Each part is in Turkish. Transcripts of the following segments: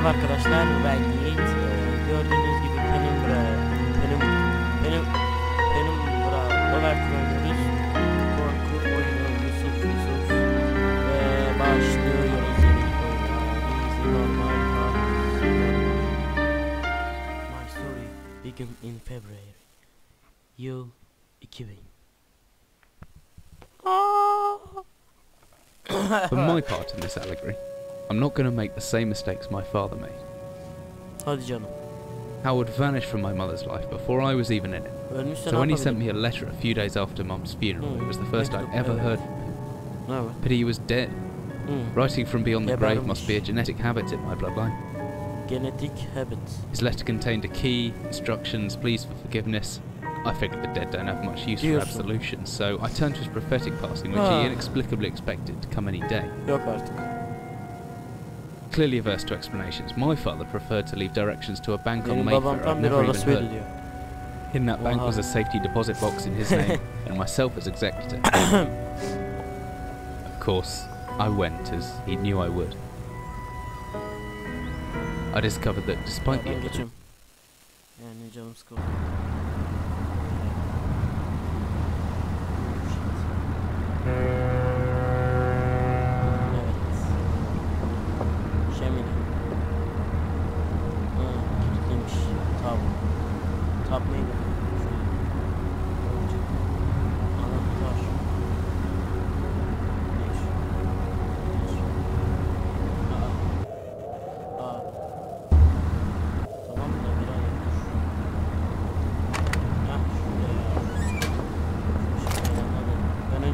Merhaba arkadaşlar ben Yiğit. Ee, gördüğünüz gibi Penumbra, Penum, Penum, Penumbra oynuyoruz. Korku oyunu Yusuf Yusuf. Ve normal. My story began in February. Yıl 2000. For my part in this allegory, I'm not going to make the same mistakes my father made. Hadi canım. Howard vanished from my mother's life before I was even in it. So when he sent me a letter a few days after Mum's funeral, it was the Hmm, first I'd ever heard from him. But he was dead. Hmm. Writing from beyond the grave must be a genetic habit in my bloodline. Genetic habit. His letter contained a key, instructions, pleas for forgiveness. I figured the dead don't have much use for absolution, so I turned to his prophetic passing, which Ah. he inexplicably expected to come any day. Yok artık. Clearly averse to explanations, my father preferred to leave directions to a bank on Mayfair I'd never even heard. In that bank was a safety deposit box in his name and myself as executor. of course, I went as he knew I would. I discovered that despite the evidence, geçiyorum.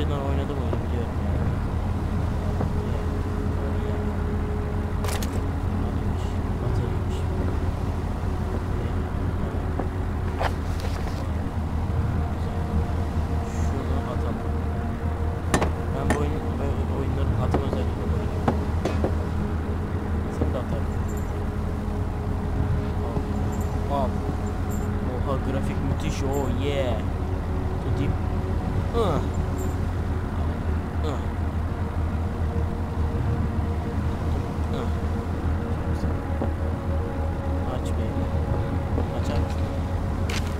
Ben önceden oynadım oyunu biliyorum ya. Ya, ya. Neymiş? Bataryaymış. Ne? Tamam. Güzel. Şunu atalım. Ben bu oyun, böyle oyunların atma özelliğini bayılıyorum. Seni de atarım. Al. Al. Oha grafik müthiş. Oh yeah. Tutayım. Ah. Ah. Ah. Aç beni. Açar mısın?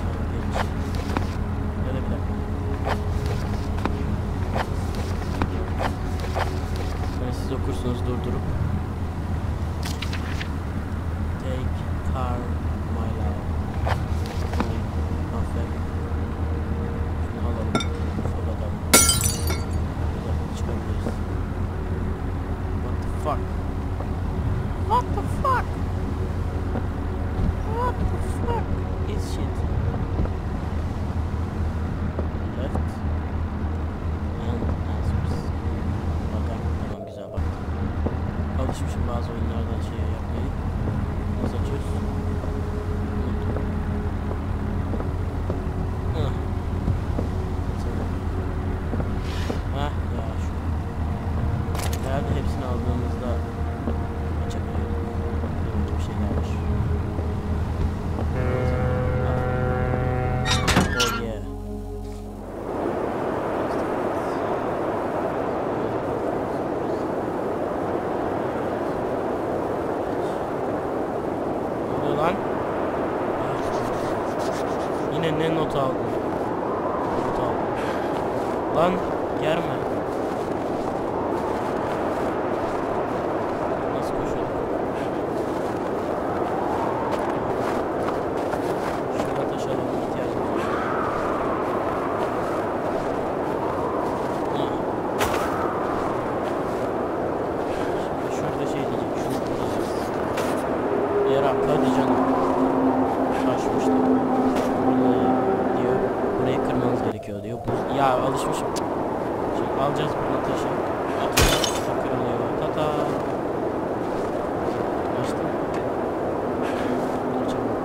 Tamam, geç. Ya da bir dakika. Ben siz okursunuz durdurup. Take car my love. Aferin. Şunu alalım. Fırlatalım. Güzel çıkabiliriz. What the fuck? What the fuck? What the fuck is shit? Left. And answers. Bakalım. Tamam güzel baktım. Alışmışım bazı oyunlardan şey yapmayı. Nasıl açıyoruz? Unuttum. Hah. Tamam. Hah ya şu. Herhalde hepsini aldığımızda açabiliyorduk. Böyle bir şeyler var. Oh yeah. Ne oluyor lan? Yine ne not aldım? Not aldım. Lan germe. Nasıl koşuyor? Şurada taş alalım ihtiyacımız var. Ah. Şimdi şurada şey diyecek. Şunu bulacağız. Yarak hadi canım. Taşmıştı. Bunu diyor. Burayı kırmanız gerekiyor diyor. Bu, ya alışmışım. Şimdi alacağız bunu taşı. Atacağız. Kırılıyor. Tata. Açtım. Dur çabuk.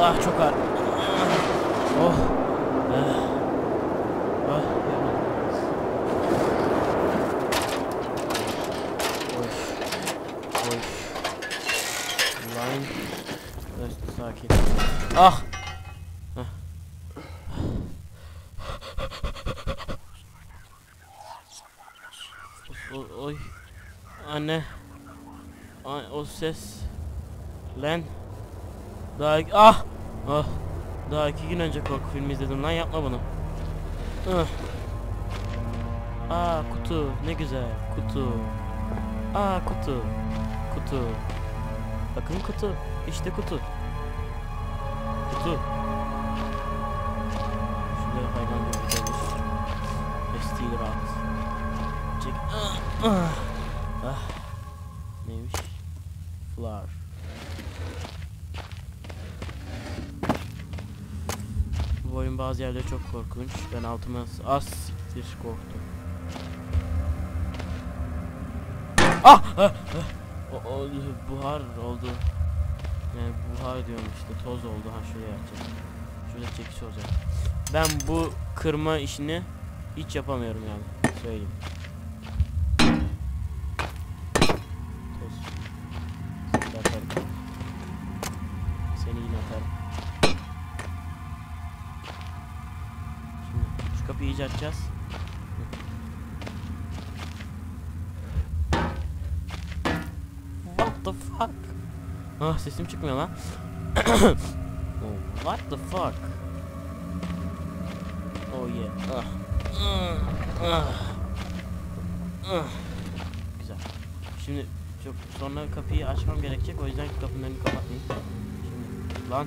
Ah çok ağır. Oh. Ah. Ah. yoruldum. Oy. Oy. Oy. Anne. Ay, o ses. Lan. Daha ah. Ah. Daha iki gün önce korku filmi izledim lan yapma bunu. Ah. Aa kutu ne güzel kutu. Aa kutu. Kutu. Bakın kutu. İşte kutu. Kutu. Ah. Ah. ah. Neymiş? Flower. Bu oyun bazı yerleri çok korkunç. Ben altıma az siktir korktum. Ah! ah, ah. O, o, buhar oldu. Yani buhar diyorum işte toz oldu. Ha şuraya yapacağım. Şurada çekiş olacak. Ben bu kırma işini hiç yapamıyorum yani. Söyleyeyim. Şu kapıyı iyice açacağız. What the fuck? Ah sesim çıkmıyor lan. what the fuck? Oh yeah. Ah. Ah. Ah. Ah. Güzel. Şimdi çok sonra kapıyı açmam gerekecek o yüzden kapının önünü kapatmayayım. Şimdi lan.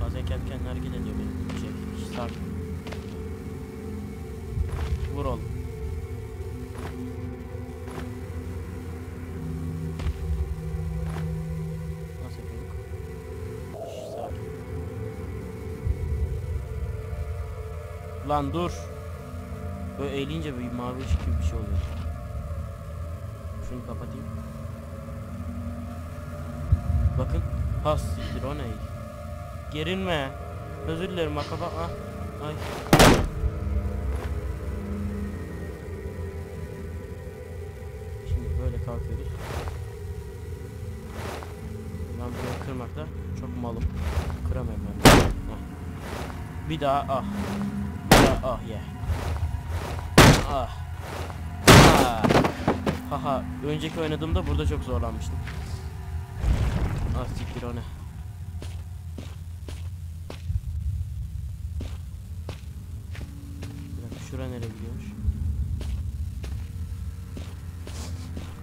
Bazen kendi kendine hareket ediyor benim şey. Sakin. Vur oğlum. Nasıl yapıyorduk? Sakin. Lan dur. Böyle eğilince bir mavi ışık gibi bir şey oluyor. Şunu kapatayım. Bakın. Has siktir o ne? Gerilme. Özür dilerim bak kafa. Ah. Ay. Kalkıyoruz. Ben bunu kırmakta çok malım. Kıramıyorum ben. Ah. Bir daha ah. Bir daha ah ye. Ah. Ah. Haha. Önceki oynadığımda burada çok zorlanmıştım. Ah siktir o ne. Şura nereye gidiyormuş?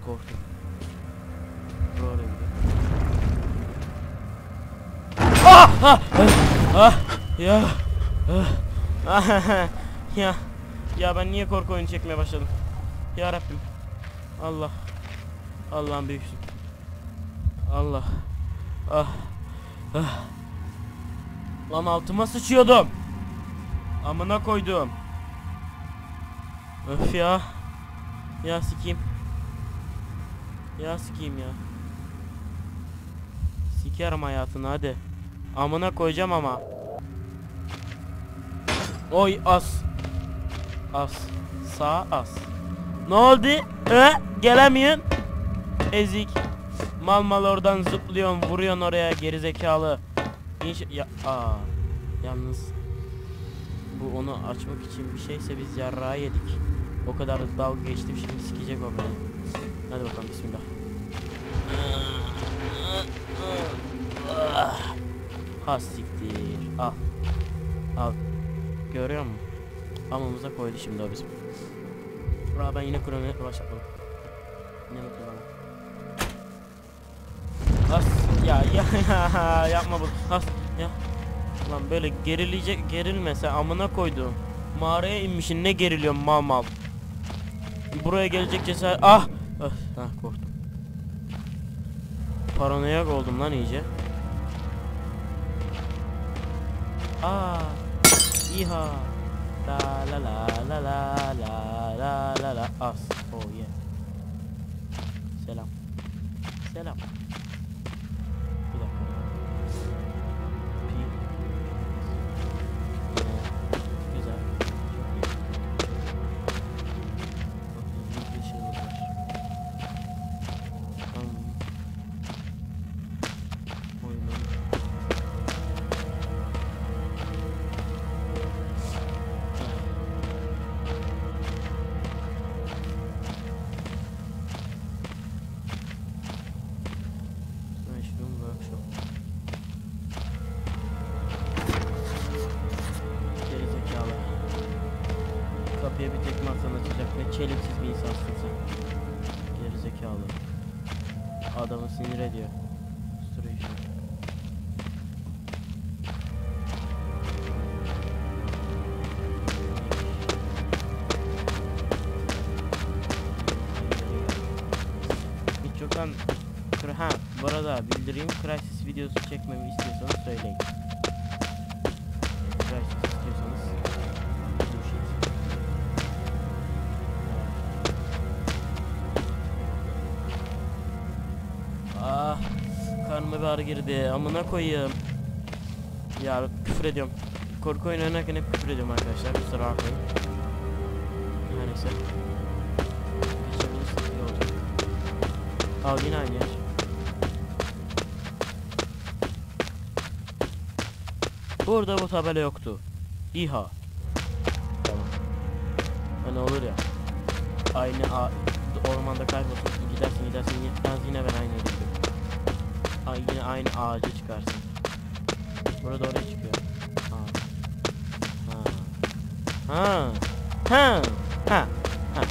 Korktum. Oraya gidiyor. Ah! Ah! Ah! Ya! Ah! ya! Ya ben niye korku oyunu çekmeye başladım? Ya Rabbim. Allah. Allah'ım büyüksün. Allah. Ah. Ah. Lan altıma sıçıyordum. Amına koydum. Öf ya. Ya sikeyim. Ya sikeyim ya. Sikerim hayatını hadi. Amına koyacağım ama. Oy as. As. Sağ as. Ne oldu? He? Gelemiyorsun. Ezik. Mal mal oradan zıplıyorsun, vuruyorsun oraya gerizekalı. İnş ya aa. Yalnız bu onu açmak için bir şeyse biz yarrağı yedik. O kadar dalga geçtim şimdi sikecek o beni. Hadi bakalım bismillah. Ha siktir. Al. Al. Görüyor musun? Amamıza koydu şimdi o bizim. Bura ben yine kronometre başlatmadım. Ne mutlu bana. As ya ya ya yapma bu. As ya. Lan böyle gerileyecek gerilmese amına koydum. Mağaraya inmişin ne geriliyorsun mal mal. Buraya gelecek cesaret. Ah! Öf, ah korktum. Paranoyak oldum lan iyice. Aa! İha! La la la la la la la la la as. Oh yeah. Selam. Selam. Bildireyim Crysis videosu çekmemi istiyorsanız söyleyin. Crysis istiyorsanız şey. Ah karnıma bir ağrı girdi amına koyayım. Ya küfür ediyorum. Korku oyunu oynarken hep küfür ediyorum arkadaşlar kusura bakmayın. Her neyse. Geçebilirsek iyi olacak. Al yine aynı yer. Burada bu tabela yoktu. İHA. Tamam. Hani olur ya. Aynı a ormanda kaybolsun. Gidersin gidersin yetmez yine ben aynı yere. Ay yine aynı ağaca çıkarsın. Burada oraya çıkıyor. Ha. Ha. Ha. Ha. Ha.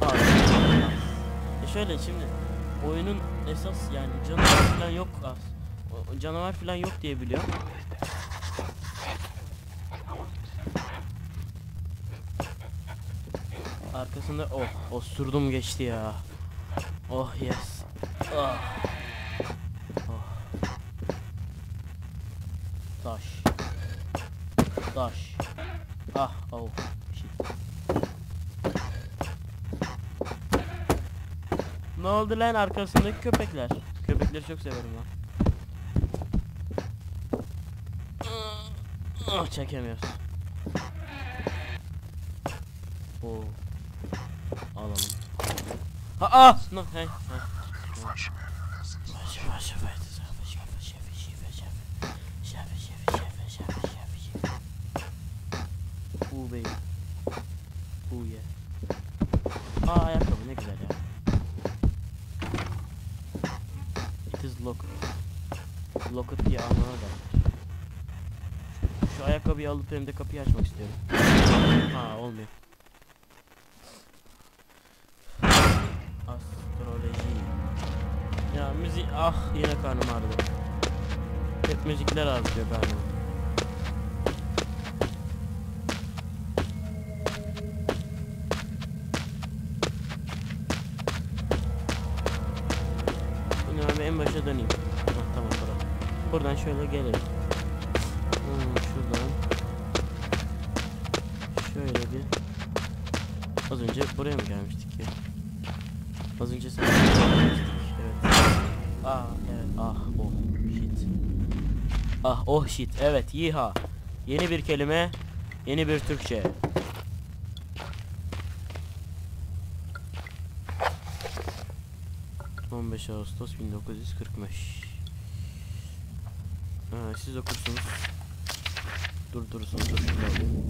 Ha. E şöyle şimdi oyunun esas yani canavar falan yok az. Canavar falan yok diye biliyorum. Arkasında oh osurdum geçti ya. Oh yes. Ah. Oh. Taş. Taş. Ah oh shit. Ne oldu lan arkasındaki köpekler? Köpekleri çok severim lan. Ah çekemiyoruz. Oo. Ah! No, hey. Ooh baby. Ooh yeah. Aa ayakkabı ne güzel ya. It is locked. Locked diye anlamına da. Şu ayakkabıyı alıp hem de kapıyı açmak istiyorum. Ha olmuyor. Ya müzik ah yine karnım ağrıdı. Hep müzikler ağrıtıyor karnımı. Bunu abi başa döneyim. Hah, tamam bura. Buradan şöyle gelelim. Hmm, şuradan. Şöyle bir. Az önce buraya mı gelmiştik ya? Az önce sen. Ah evet. Ah oh shit. Ah oh shit. Evet yiha. Yeni bir kelime. Yeni bir Türkçe. ...15 Ağustos 1945... Ha, siz okursunuz. Dur şunu alayım.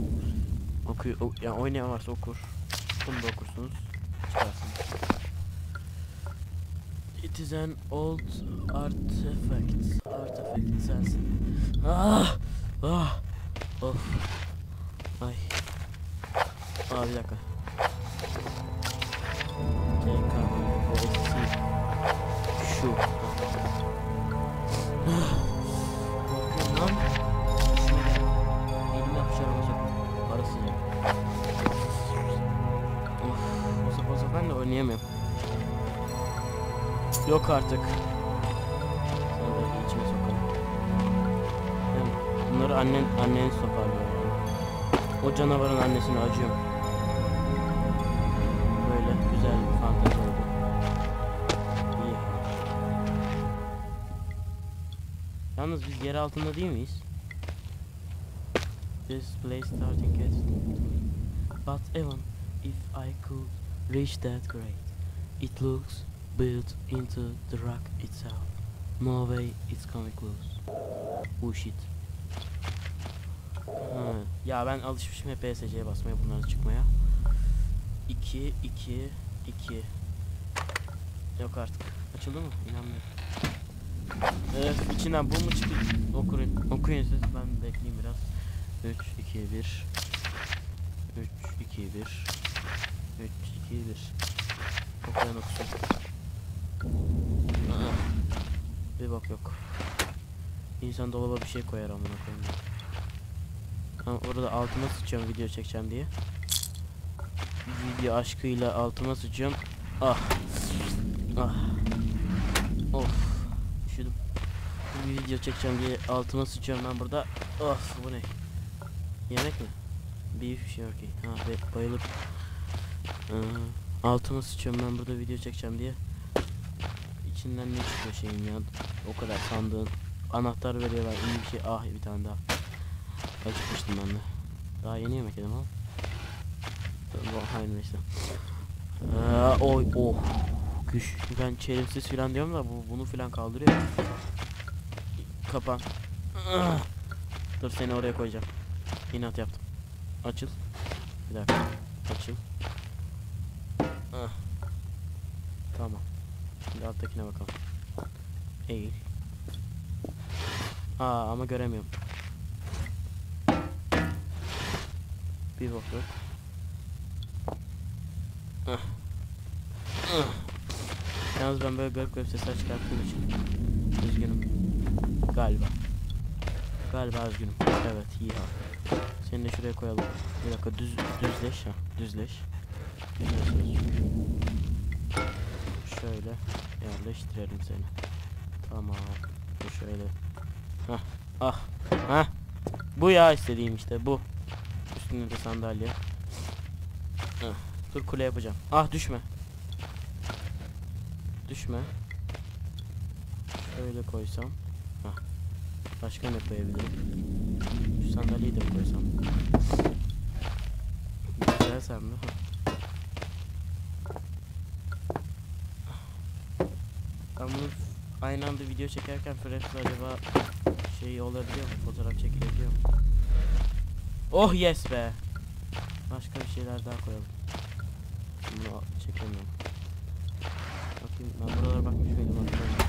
Okuyor, o, yani oynayan varsa okur. Bunu da okursunuz. Çıkarsınız. It is an old artifact. Artifact sensin. Ah! Ah! Of. Ay. Aa bir dakika. TK. OSC. Şu. Korkuyorum lan. Akşama sok. Ara sıcak. Of. O de oynayamıyorum. Yok artık. Sana da içime sokalım. Bunları annen, annen sokarlıyor yani. O canavarın annesine acıyorum. Böyle güzel bir fantezi oldu. İyi. Yalnız biz yer altında değil miyiz? This place starting at But even if I could reach that grade, it looks built into the rock itself. No way it's coming close. Oh shit. Ha, ya ben alışmışım hep ESC'ye basmaya bunları çıkmaya. 2 2 2 Yok artık. Açıldı mı? İnanmıyorum. Evet, içinden bu mu çıktı? Okuyun. Okuyun siz. Ben bekleyeyim biraz. 3 2 1 3 2 1 3 2 1 Okuyan okusun. Bir bak yok. İnsan dolaba bir şey koyar amına koyayım. ya. Ha, orada altıma sıçıyorum video çekeceğim diye. Video aşkıyla altıma sıçıyorum. Ah. Ah. Of. Üşüdüm. Bir video çekeceğim diye altıma sıçıyorum ben burada. Of bu ne? Yemek mi? Beef şey okey. Ha be, bayılır. Ee, altıma sıçıyorum ben burada video çekeceğim diye. İçinden ne çıkıyor şeyin ya? O kadar sandığın. Anahtar veriyorlar. iyi bir şey. Ah bir tane daha. Acıkmıştım ben de. Daha yeni yemek yedim. Bu aynı işte. Ee, oy oh. Güç. Ben çelimsiz filan diyorum da bu bunu filan kaldırıyor. Kapan. Dur seni oraya koyacağım. İnat yaptım. Açıl. Bir dakika. Açıl. Ah. Tamam. Şimdi alttakine bakalım. Eğil. Aa ama göremiyorum. Bir bok yok. Yalnız ben böyle garip garip sesler çıkarttığım için üzgünüm. Galiba. Galiba üzgünüm. Evet iyi ha. Seni de şuraya koyalım. Bir dakika düz düzleş ha. Düzleş. Düzleş. Şöyle yerleştirelim seni. Tamam. Bu şöyle. Hah. Ah. Hah. Bu ya istediğim işte bu. Üstünde de sandalye. Hah. Dur kule yapacağım. Ah düşme. Düşme. Şöyle koysam. Hah. Başka ne koyabilirim? Şu sandalyeyi de koysam? Güzelsem mi? Hah. Ben aynı anda video çekerken Fresh'le acaba şey olabiliyor mu? Fotoğraf çekilebiliyor mu? Oh yes be! Başka bir şeyler daha koyalım. Bunu çekemiyorum. Bakayım ben buralara bakmış mıydım hatırlamıyorum.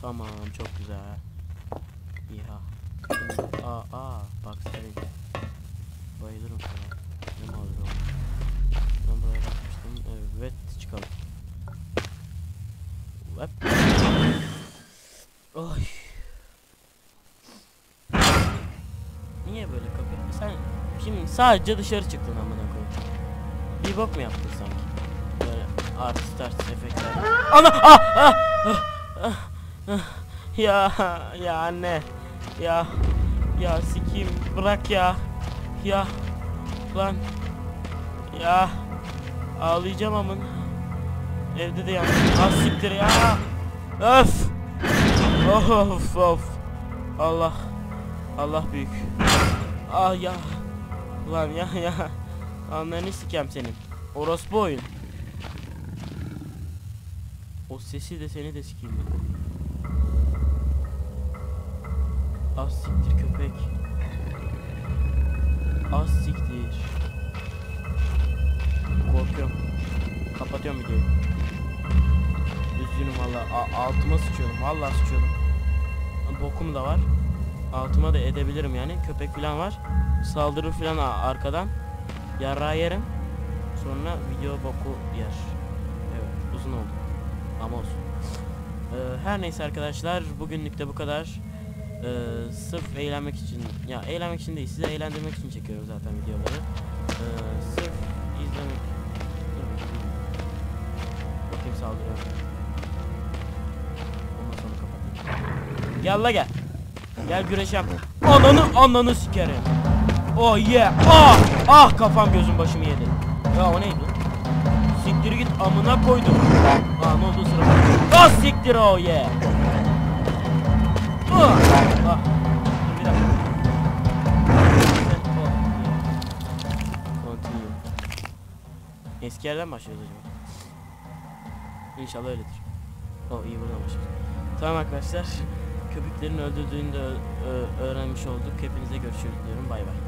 Tamam çok güzel. Şimdi- Aa aa bak. Bayılırım sana. Sadece dışarı çıktın amına koyayım. Bir bok mu yaptın sanki? Böyle artist artist efektler. Ana! Ah! Ah! Ah! Ah! Ah! Ya ya anne. Ya ya sikeyim bırak ya. Ya lan ya ağlayacağım amın. Evde de yalnız. Az siktir ya. Öf. Of of. Allah. Allah büyük. Ah ya. Ulan ya ya. Anlarını sikem senin. Orospu oyun. O sesi de seni de sikeyim ben. Az siktir köpek. Az siktir. Korkuyorum. Kapatıyorum videoyu. Üzgünüm valla. Altıma sıçıyordum. Valla sıçıyordum. Bokum da var. Altıma da edebilirim yani. Köpek falan var. Saldırır falan arkadan. Yara yerim. Sonra video boku yer. Evet uzun oldu. Ama olsun. Ee, her neyse arkadaşlar bugünlük de bu kadar. Ee, sırf eğlenmek için ya eğlenmek için değil size eğlendirmek için çekiyorum zaten videoları. Ee, sırf izlemek. Bakayım. Saldırıyor. Ondan sonra kapatayım. Gel la gel. Gel güreşem. Ananı ananı sikerim. Oh yeah. Ah! Ah kafam gözüm başımı yedi. Ya o neydi? Siktir git amına koydum. Aa ne oldu sıra? Ah siktir oh yeah. Ah! Ah. Bir dakika. Oh. Eski yerden başlıyoruz acaba? İnşallah öyledir. O iyi buradan başlıyoruz. Tamam arkadaşlar. Köpeklerin öldürdüğünü de öğrenmiş olduk. Hepinize görüşürüz diyorum. Bay bay.